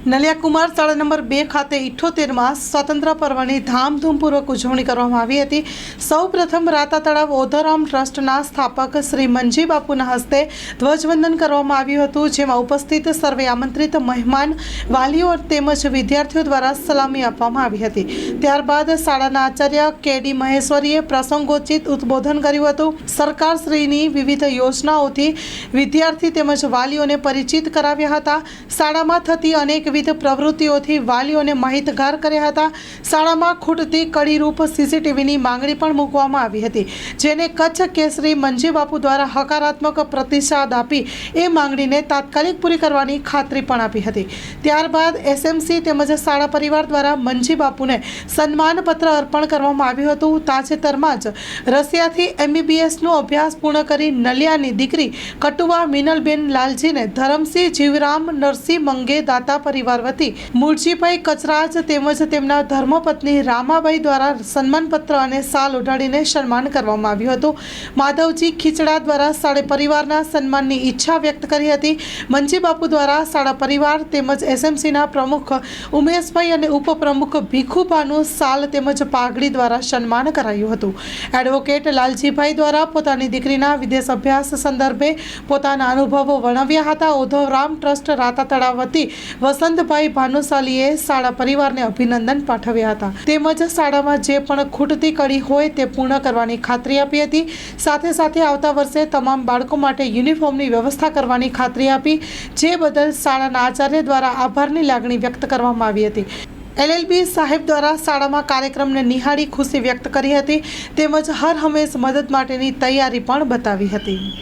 નલિયાકુમાર શાળા નંબર બે ખાતે ઇઠ્ઠોતેરમાં સ્વતંત્ર પર્વની ધામધૂમપૂર્વક ઉજવણી કરવામાં આવી હતી. સૌ પ્રથમ રાતા તળાવ ઓધરામ ટ્રસ્ટના સ્થાપક શ્રી મંજી બાપુના હસ્તે ધ્વજવંદન કરવામાં આવ્યું હતું, જેમાં ઉપસ્થિત સર્વે આમંત્રિત મહેમાન, વાલીઓ તેમજ વિદ્યાર્થીઓ દ્વારા સલામી આપવામાં આવી હતી. ત્યારબાદ શાળાના આચાર્ય કે ડી મહેશ્વરીએ પ્રસંગોચિત ઉદ્બોધન કર્યું હતું. સરકારશ્રીની વિવિધ યોજનાઓથી વિદ્યાર્થી તેમજ વાલીઓને પરિચિત કરાવ્યા હતા. શાળામાં થતી અનેકવિધ પ્રવૃત્તિઓથી વાલીઓને માહિતગાર કર્યા હતા. શાળામાં ખૂટતી કડીરૂપ સીસીટીવીની માંગણી પણ મૂકવામાં આવી હતી, જેને કચ્છ કેસરી મંજી બાપુ દ્વારા હકારાત્મક પ્રતિસાદ આપી એ માંગણીને તાત્કાલિક પૂરી કરવાની ખાતરી પણ આપી હતી. ત્યારબાદ એસએમસી તેમજ શાળા પરિવાર દ્વારા મંજી બાપુને સન્માનપત્ર અર્પણ કરવામાં આવ્યું હતું. તાજેતરમાં જ રશિયાથી એમબીબીએસનો અભ્યાસ પૂર્ણ કરી નલિયાની દીકરી કટુવા મિનલબેન લાલજીને ધરમસિંહ જીવરામ નરસિંહ મંગે દાતા પરિવાર વતી મુળજીભાઈ કચરાજ તેમજ તેમના ધર્મપત્ની રામાબાઈ દ્વારા સન્માનપત્ર અને સાલ ઓઢાડીને સન્માન કરવામાં આવ્યું હતું. માધવજી ખીચડા દ્વારા સાડે પરિવારના સન્માનની ઈચ્છા વ્યક્ત કરી હતી. મંજી દ્વારા સાડા પરિવાર તેમજ એસએમસીના પ્રમુખ ઉમેશભાઈ અને ઉપપ્રમુખ ભીખુભાનું સાલ તેમજ પાઘડી દ્વારા સન્માન કરાયું હતું. એડવોકેટ લાલજીભાઈ દ્વારા પોતાની દીકરીના વિદેશ અભ્યાસ સંદર્ભે પોતાના અનુભવો વર્ણવ્યા હતા. ઓધવરામ ટ્રસ્ટ રાતા તળાવ વતી વસંતભાઈ ભાનુશાલીએ શાળા પરિવારને અભિનંદન પાઠવ્યા હતા. તેમજ શાળામાં જે પણ ખૂટતી કડી હોય તે પૂર્ણ કરવાની ખાતરી આપી હતી. સાથે સાથે આવતા વર્ષે તમામ બાળકો માટે યુનિફોર્મની વ્યવસ્થા કરવાની ખાતરી આપી, જે બદલ શાળાના આચાર્ય દ્વારા આભારની લાગણી વ્યક્ત કરવામાં આવી હતી. એલએલબી સાહેબ દ્વારા શાળામાં કાર્યક્રમને નિહાળી ખુશી વ્યક્ત કરી હતી. તેમજ હર હંમેશ મદદ માટેની તૈયારી પણ બતાવી હતી.